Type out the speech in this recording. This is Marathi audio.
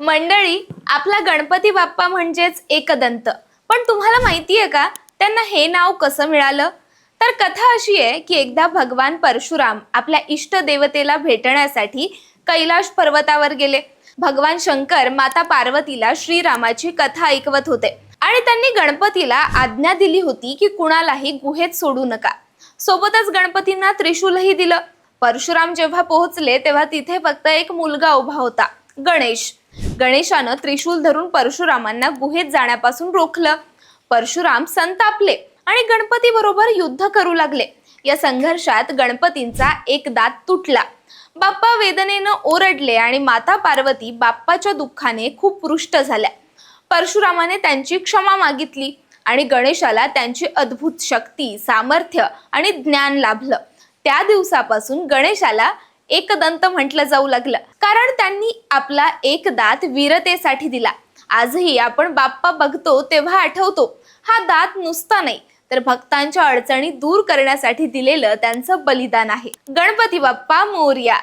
मंडळी आपला गणपती बाप्पा म्हणजेच एकदंत. पण तुम्हाला माहितीये का त्यांना हे नाव कसं मिळालं? तर कथा अशी आहे की एकदा भगवान परशुराम आपल्या इष्ट देवतेला भेटण्यासाठी कैलाश पर्वतावर गेले. भगवान शंकर माता पार्वतीला श्रीरामाची कथा ऐकवत होते. आणि त्यांनी गणपतीला आज्ञा दिली होती की कुणालाही गुहेत सोडू नका. सोबतच गणपतींना त्रिशूलही दिलं. परशुराम जेव्हा पोहोचले तेव्हा तिथे फक्त एक मुलगा उभा होता गणेश. गणेशानं त्रिशूल धरून परशुरामांना गुहेत जाण्यापासून रोखलं. परशुराम संतापले आणि गणपती बरोबर युद्ध करू लागले. या संघर्षात गणपतींचा एक दात तुटला. बाप्पा वेदनेनं ओरडले आणि माता पार्वती बाप्पाच्या दुःखाने खूप रुष्ट झाल्या. परशुरामाने त्यांची क्षमा मागितली आणि गणेशाला त्यांची अद्भुत शक्ती सामर्थ्य आणि ज्ञान लाभलं. त्या दिवसापासून गणेशाला एकदंत म्हटलं जाऊ लागलं. कारण त्यांनी आपला एक दात वीरतेसाठी दिला. आजही आपण बाप्पा बघतो तेव्हा आठवतो. हा दात नुसता नाही तर भक्तांच्या अडचणी दूर करण्यासाठी दिलेलं त्यांचं बलिदान आहे. गणपती बाप्पा मोर्या.